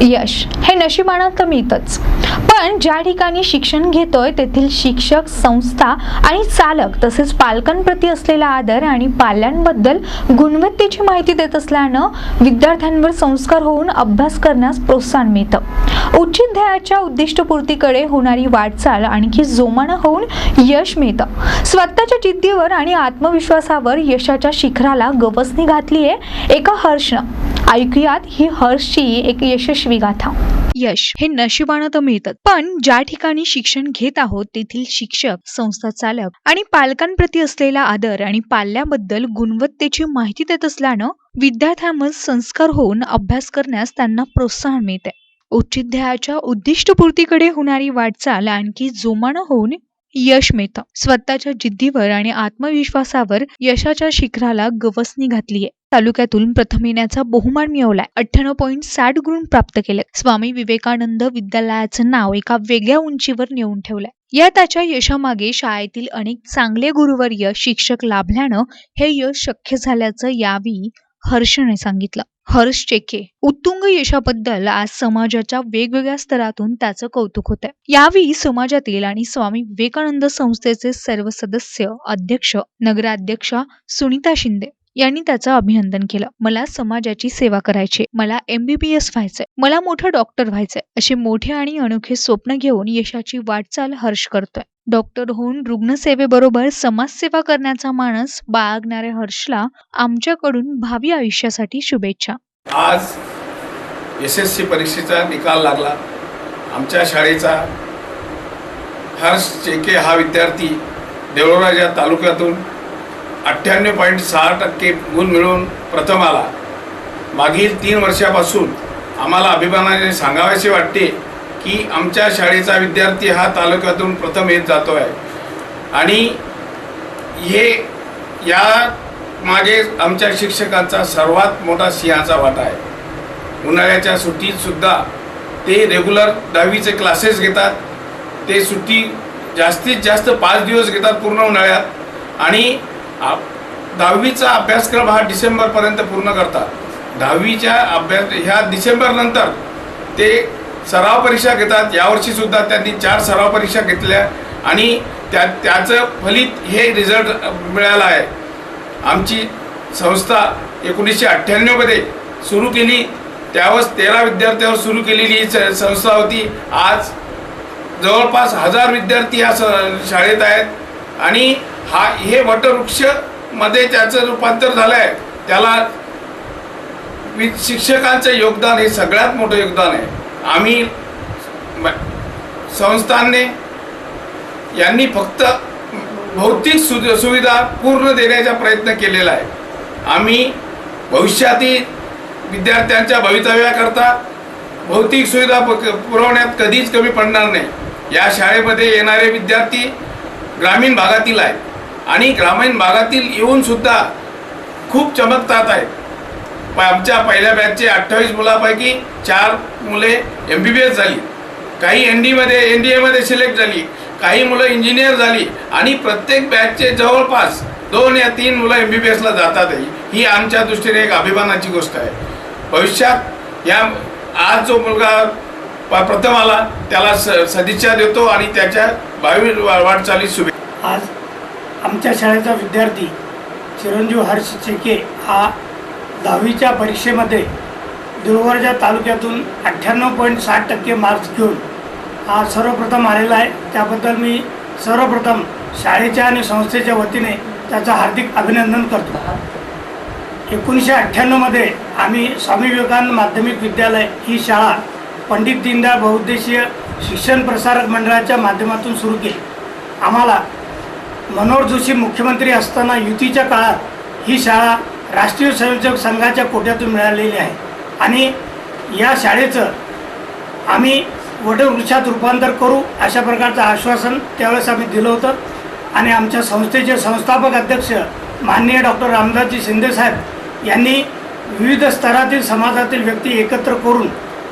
यश हे नशिबानं तर मिळतंच. पण ज्या ठिकाणी शिक्षण घेतोय तेथील शिक्षक संस्था आणि चालक तसेच पालकांप्रती असलेला आदर आणि पाल्यांबद्दल गुणवत्तेची माहिती देत असल्यानं विद्यार्थ्यांवर संस्कार होऊन अभ्यास करण्यास प्रोत्साहन मिळतं. उचित ध्येयाच्या उद्दिष्टपूर्तीकडे होणारी वाटचाल आणखी जोमानं होऊन यश मिळतं. स्वतःच्या जिद्दीवर आणि आत्मविश्वासावर यशाच्या शिखराला गवसणी घातली आहे एका हर्षनं. ऐकूयात ही हर्षची एक यशस्वी गाथा. यश हे नशिबानं तर मिळतात पण ज्या ठिकाणी शिक्षण घेत आहोत तेथील शिक्षक संस्था चालक आणि पालकांप्रती असलेला आदर आणि पाल्याबद्दल गुणवत्तेची माहिती देत असल्यानं विद्यार्थ्यांवर संस्कार होऊन अभ्यास करण्यास त्यांना प्रोत्साहन मिळते. उच्च ध्यायाच्या उद्दिष्टपूर्तीकडे होणारी वाटचाल आणखी जोमानं होऊन यश मिळतं. स्वतःच्या जिद्दीवर आणि आत्मविश्वासावर यशाच्या शिखराला गवसणी घातलीये. तालुक्यातून प्रथम येण्याचा बहुमान मिळवलाय. अठ्ठ्याण्णव पॉईंट साठ गुण प्राप्त केले. स्वामी विवेकानंद विद्यालयाचं नाव एका वेगळ्या उंचीवर नेऊन ठेवलंय. या त्याच्या यशामागे शाळेतील अनेक चांगले गुरुवर्य शिक्षक लाभल्यानं हे यश शक्य झाल्याचं यावेळी हर्षने सांगितलं. हर्ष चेके उत्तुंग यशाबद्दल आज समाजाच्या वेगवेगळ्या स्तरातून त्याचं कौतुक होत आहे यावेळी समाजातील आणि स्वामी विवेकानंद संस्थेचे सर्व सदस्य अध्यक्ष नगराध्यक्षा सुनीता शिंदे यांनी त्याचं अभिनंदन केलं. मला समाजाची सेवा करायची मला एमबीबीएस व्हायचंय. मला मोठं डॉक्टर व्हायचंय. असे मोठे आणि अनोखे स्वप्न घेऊन यशाची वाटचाल हर्ष करतोय. डॉक्टर होऊन रुग्णसेवेबरोबर समाजसेवा करण्याचा मानस बाळगणाऱ्या हर्षला आमच्याकडून भावी आयुष्यासाठी शुभेच्छा. आज एस एस सी परीक्षेचा निकाल लागला. आमच्या शाळेचा हर्ष चेके हा विद्यार्थी देवळराजा तालुक्यातून अठ्ठ्याण्णव पॉईंट सहा टक्के गुण मिळवून प्रथम आला. मागील तीन वर्षापासून आम्हाला अभिमानाने सांगावेसे वाटते की आमच्या शाळेचा विद्यार्थी हा तालुक्यातून प्रथम येत जातो आहे आणि हे या मागे आमच्या शिक्षकांचा सर्वात मोठा सिंहाचा वाटा आहे. उन्हाळ्याच्या सुट्टीतसुद्धा ते रेग्युलर दहावीचे क्लासेस घेतात. ते सुट्टी जास्तीत जास्त पाच दिवस घेतात पूर्ण उन्हाळ्यात. आणि आप- दहावीचा अभ्यासक्रम हा डिसेंबरपर्यंत पूर्ण करतात दहावीच्या अभ्यास ह्या डिसेंबरनंतर ते सराव परीक्षा घेतात. यावर्षीसुद्धा त्यांनी चार सराव परीक्षा घेतल्या आणि त्या त्याचं फलित हे रिझल्ट मिळालं आहे. आमची संस्था एकोणीसशे अठ्ठ्याण्णवमध्ये सुरू केली. त्यावेळेस तेरा विद्यार्थ्यावर सुरू केलेली ही स- संस्था होती. आज जवळपास हजार विद्यार्थी या शाळेत आहेत. आणि हा हे वटवृक्षमध्ये त्याचं रूपांतर झालं आहे त्याला वि- शिक्षकांचं योगदान हे सगळ्यात मोठं योगदान आहे. आम्ही संस्थांनी यांनी फक्त भौतिक सु सुविधा पूर्ण देण्याचा प्रयत्न केलेला आहे. आम्ही भविष्यातील विद्यार्थ्यांच्या भवितव्याकरता भौतिक सुविधा प- पुरवण्यात कधीच कमी पडणार नाही. या शाळेमध्ये येणारे विद्यार्थी ग्रामीण भागातील आहेत आणि ग्रामीण भागातील येऊन सुद्धा खूप चमकतात आहेत प- आमच्या पहिल्या बॅचचे अठ्ठावीस मुलापैकी चार मुले एम बी बी एस झाली. काही एन डीमध्ये एन डी एमध्ये सिलेक्ट झाली. काही मुलं इंजिनियर झाली. आणि प्रत्येक बॅचचे जवळपास दोन या तीन मुलं एम बी बी एसला जातातही ही आमच्या दृष्टीने एक अभिमानाची गोष्ट आहे. भविष्यात या आज जो मुलगा प- प्रथम आला त्याला स सदिच्छा देतो आणि त्याच्या भावी वा- वाटचालीस शुभेच्छा आज आमच्या शाळेचा विद्यार्थी चिरंजीव हर्ष चेके हा दहावीच्या परीक्षेमध्ये दुर्वर्जा तालुक्यातून अठ्ठ्याण्णव पॉईंट साठ टक्के मार्क्स घेऊन हा सर्वप्रथम आलेला आहे. त्याबद्दल मी सर्वप्रथम शाळेच्या आणि संस्थेच्या वतीने त्याचं हार्दिक अभिनंदन करतो. एकोणीसशे अठ्ठ्याण्णवमध्ये आम्ही स्वामी विवेकानंद माध्यमिक विद्यालय ही शाळा पंडित दीनदयाळ बहुउद्देशीय शिक्षण प्रसारक मंडळाच्या माध्यमातून सुरू केली. आम्हाला मनोहर जोशी मुख्यमंत्री असताना युतीच्या काळात ही शाळा राष्ट्रीय संयोजक संघाच्या कोट्यातून मिळालेली आहे. आणि या शाळेचं आम्ही वटवृक्षात रूपांतर करू अशा प्रकारचं आश्वासन त्यावेळेस आम्ही दिलं होतं. आणि आमच्या संस्थेचे संस्थापक अध्यक्ष माननीय डॉक्टर रामदासजी शिंदेसाहेब यांनी विविध स्तरातील समाजातील व्यक्ती एकत्र करून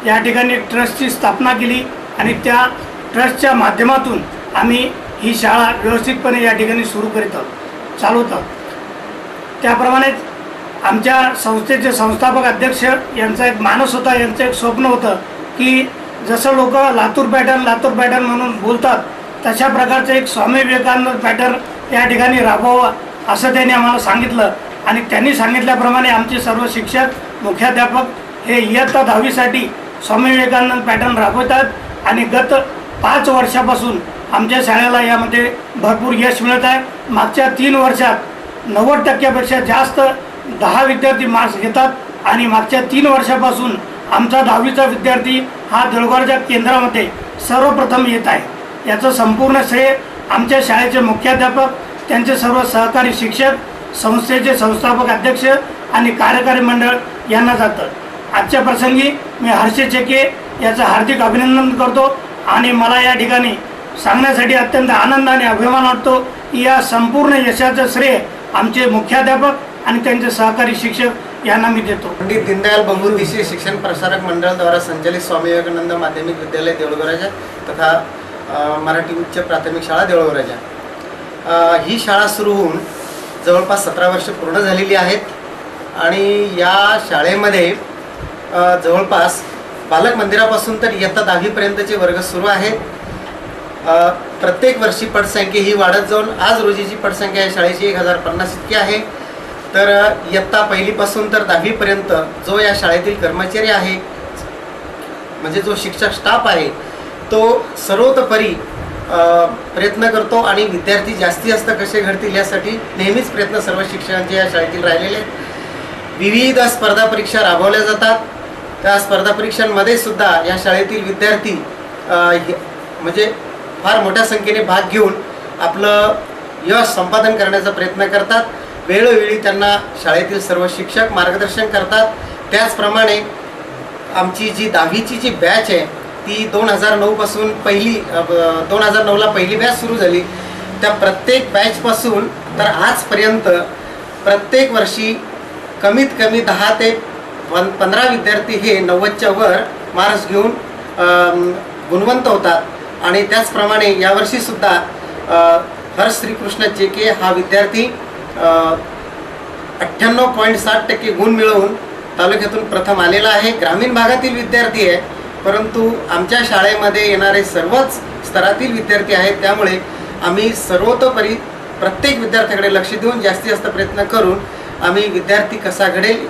या ठिकाणी ट्रस्टची स्थापना केली आणि त्या ट्रस्टच्या माध्यमातून आम्ही ही शाळा व्यवस्थितपणे या ठिकाणी सुरू करीत आहोत चालवत आहोत. त्याप्रमाणेच आमच्या संस्थेचे संस्थापक अध्यक्ष यांचा एक मानस होता यांचं एक स्वप्न होतं की जसं लोक लातूर पॅटर्न लातूर पॅटर्न म्हणून बोलतात तशा प्रकारचं एक स्वामी विवेकानंद पॅटर्न या ठिकाणी राबवावं असं त्यांनी आम्हाला सांगितलं. आणि त्यांनी सांगितल्याप्रमाणे आमचे सर्व शिक्षक मुख्याध्यापक हे इयत्ता दहावीसाठी स्वामी विवेकानंद पॅटर्न राबवतात आणि गत पाच वर्षापासून आमच्या शाळेला यामध्ये भरपूर यश मिळत आहे. मागच्या तीन वर्षात नव्वद टक्क्यापेक्षा जास्त दहा विद्यार्थी मार्क्स घेतात आणि मागच्या तीन वर्षापासून आमचा दहावीचा विद्यार्थी हा देळगावच्या केंद्रामध्ये सर्वप्रथम येत आहे. याचं संपूर्ण श्रेय आमच्या शाळेचे मुख्याध्यापक त्यांचे सर्व सहकारी शिक्षक संस्थेचे संस्थापक अध्यक्ष आणि कार्यकारी मंडळ यांना जातं. आजच्या प्रसंगी मी हर्षे चेके याचं हार्दिक अभिनंदन करतो आणि मला या ठिकाणी सांगण्यासाठी अत्यंत आनंद आणि अभिमान वाटतो की या संपूर्ण यशाचं श्रेय आमचे मुख्याध्यापक आणि त्यांचे सहकारी शिक्षक यांना मी देतो. पंडित दीनदयाल बहुउद्देशीय शिक्षण प्रसारक मंडळाद्वारा संचालित स्वामी विवेकानंद माध्यमिक विद्यालय देऊळगराजा तथा मराठी उच्च प्राथमिक शाळा देऊळगराजा ही शाळा सुरू होऊन जवळपास सतरा वर्ष पूर्ण झालेली आहेत आणि या शाळेमध्ये जवळपास बालक मंदिरापासून तर इयत्ता दहावीपर्यंतचे वर्ग सुरू आहेत प्रत्येक वर्षी पटसंख्या ही वाढत जाऊन आज रोजीची पटसंख्या या शाळेची एक हजार पन्नास इतकी आहे. तर इयत्ता पहिलीपासून तर दहावीपर्यंत जो या शाळेतील कर्मचारी आहे म्हणजे जो शिक्षक स्टाफ आहे तो सर्वतोपरी प्रयत्न करतो आणि विद्यार्थी जास्तीत जास्त कसे घडतील यासाठी नेहमीच प्रयत्न सर्व शिक्षकांचे या शाळेतील राहिलेले आहेत. विविध स्पर्धा परीक्षा राबवल्या जातात. त्या स्पर्धा परीक्षांमध्ये सुद्धा या शाळेतील विद्यार्थी म्हणजे फार मोठ्या संख्येने भाग घेऊन आपलं यश संपादन करण्याचा प्रयत्न करतात. वेळोवेळी त्यांना शाळेतील सर्व शिक्षक मार्गदर्शन करतात. त्याचप्रमाणे आमची जी दहावीची जी बॅच आहे ती दोन हजार नऊपासून पहिली दोन हजार नऊला पहिली बॅच सुरू झाली. त्या प्रत्येक बॅचपासून तर आजपर्यंत प्रत्येक वर्षी कमीत कमी दहा ते वन पंधरा विद्यार्थी हे नव्वदच्या वर मार्क्स घेऊन गुणवंत होतात. आणि त्याचप्रमाणे यावर्षीसुद्धा हर श्रीकृष्ण जे के हा विद्यार्थी अठ्ठ्याण्णव पॉईंट साठ टक्के गुण मिळवून तालुक्यातून प्रथम आलेला आहे. ग्रामीण भागातील विद्यार्थी आहे परंतु आमच्या शाळेमध्ये येणारे सर्वच स्तरातील विद्यार्थी आहेत. त्यामुळे आम्ही सर्वतोपरी प्रत्येक विद्यार्थ्याकडे लक्ष देऊन जास्तीत जास्त प्रयत्न करून आम्ही विद्यार्थी कसा घडेल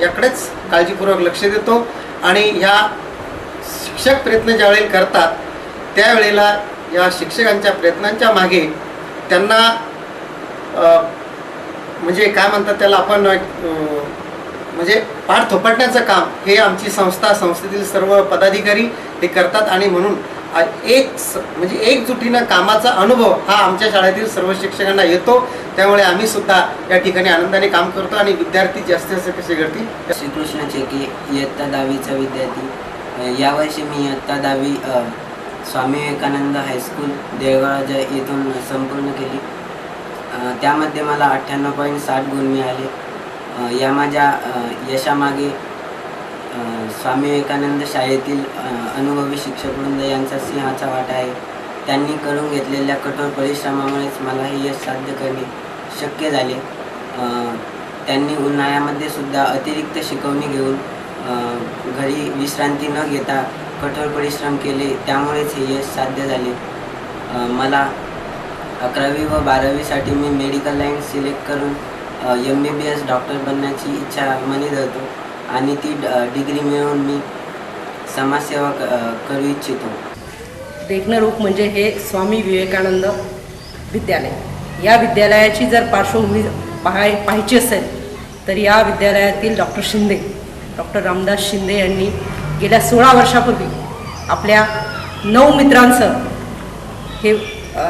याकडेच काळजीपूर्वक लक्ष देतो. आणि ह्या शिक्षक प्रयत्न ज्यावेळेला करतात त्यावेळेला या शिक्षकांच्या प्रयत्नांच्या मागे त्यांना म्हणजे काय म्हणतात त्याला आपण म्हणजे पाठ थोपटण्याचं काम हे आमची संस्था संस्थेतील सर्व पदाधिकारी ते करतात. आणि म्हणून एक स- म्हणजे एकजुटीनं कामाचा अनुभव हा आमच्या शाळेतील सर्व शिक्षकांना येतो. त्यामुळे आम्ही सुद्धा या ठिकाणी आनंदाने काम करतो आणि विद्यार्थी जास्तीत जास्त कसे घडतील श्रीकृष्ण चेके इयत्ता दहावीचा विद्यार्थी. यावर्षी मी इयत्ता दहावी स्वामी विवेकानंद हायस्कूल देळगाव येथून संपूर्ण केली. त्यामध्ये मला अठ्ठ्याण्णव पॉईंट साठ गुण मिळाले. या माझ्या यशामागे स्वामी विवेकानंद शाळेतील अनुभवी शिक्षकवृंद यांचा सिंहाचा वाटा आहे. त्यांनी करून घेतलेल्या कठोर परिश्रमामुळेच मला हे यश साध्य करणे शक्य झाले. त्यांनी उन्हाळ्यामध्ये सुद्धा अतिरिक्त शिकवणी घेऊन घरी विश्रांती न घेता कठोर परिश्रम केले. त्यामुळेच हे यश साध्य झाले. मला अकरावी व बारावीसाठी मी मेडिकल लाईन सिलेक्ट करून M B B S doctor बनण्याची इच्छा मनी धरतो. आणि ती ड- डिग्री मिळवून मी समाजसेवा क- करू इच्छितो. देखणं रूप म्हणजे हे स्वामी विवेकानंद विद्यालय. या विद्यालयाची जर पार्श्वभूमी पाहाय पाहायची असेल तर या विद्यालयातील डॉक्टर शिंदे डॉक्टर रामदास शिंदे यांनी गेल्या सोळा वर्षापूर्वी आपल्या नऊ मित्रांसह हे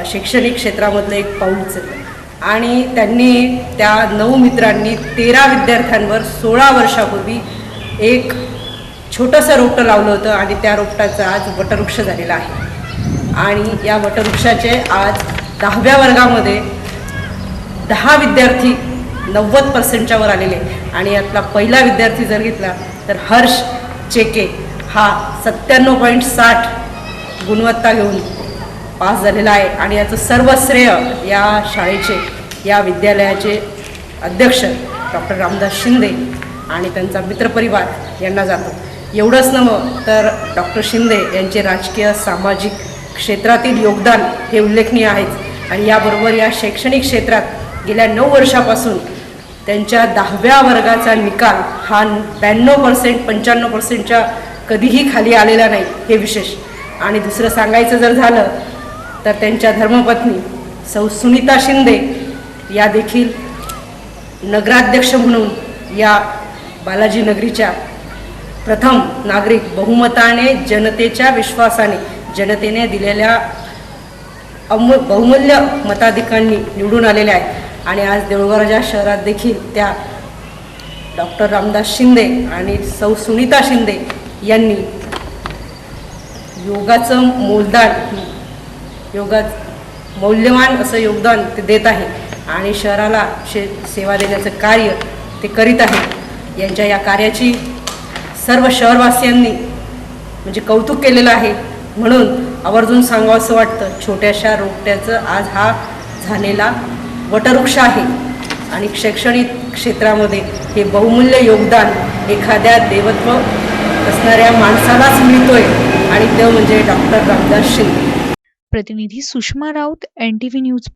शैक्षणिक क्षेत्रामधलं एक पाऊल उचललं. आणि त्यांनी त्या नऊ मित्रांनी तेरा विद्यार्थ्यांवर सोळा वर्षापूर्वी एक छोटंसं रोपटं लावलं होतं आणि त्या रोपटाचं आज वटवृक्ष झालेलं आहे. आणि या वटवृक्षाचे आज दहाव्या वर्गामध्ये दहा विद्यार्थी नव्वद पर्सेंटच्या वर आलेले आणि यातला पहिला विद्यार्थी जर घेतला तर हर्ष चेके हा सत्त्याण्णव पॉईंट साठ गुणवत्ता घेऊन पास झालेला आहे. आणि याचं सर्व श्रेय या शाळेचे या विद्यालयाचे अध्यक्ष डॉक्टर रामदास शिंदे आणि त्यांचा मित्रपरिवार यांना जातो. एवढंच नवं तर डॉक्टर शिंदे यांचे राजकीय सामाजिक क्षेत्रातील योगदान हे उल्लेखनीय आहेच. आणि याबरोबर या शैक्षणिक क्षेत्रात गेल्या नऊ वर्षापासून त्यांच्या दहाव्या वर्गाचा निकाल हा ब्याण्णव पर्सेंट पंच्याण्णव पर्सेंटच्या कधीही खाली आलेला नाही हे विशेष. आणि दुसरं सांगायचं जर झालं तर त्यांच्या धर्मपत्नी सौ सुनीता शिंदे या देखील नगराध्यक्ष म्हणून या बालाजी नगरीच्या प्रथम नागरिक बहुमताने जनतेच्या विश्वासाने जनतेने दिलेल्या अमू बहुमूल्य मताधिकांनी निवडून आलेल्या आहेत. आणि आज देऊळगावच्या शहरात देखील त्या डॉक्टर रामदास शिंदे आणि सौ सुनीता शिंदे यांनी योगाचं मोलदान योगात मौल्यवान असं योगदान ते देत आहे. आणि शहराला शे सेवा देण्याचं कार्य ते करीत आहे. यांच्या या कार्याची सर्व शहरवासियांनी म्हणजे कौतुक केलेलं आहे. म्हणून आवर्जून सांगावं असं वाटतं छोट्याशा रोपट्याचं आज हा झालेला वटवृक्ष आहे. आणि शैक्षणिक क्षेत्रामध्ये हे बहुमूल्य योगदान एखाद्या देवत्व असणाऱ्या माणसालाच मिळतोय. आणि तो म्हणजे डॉक्टर रामदास शिंदे. प्रतिनिधी Sushma Raut N T V news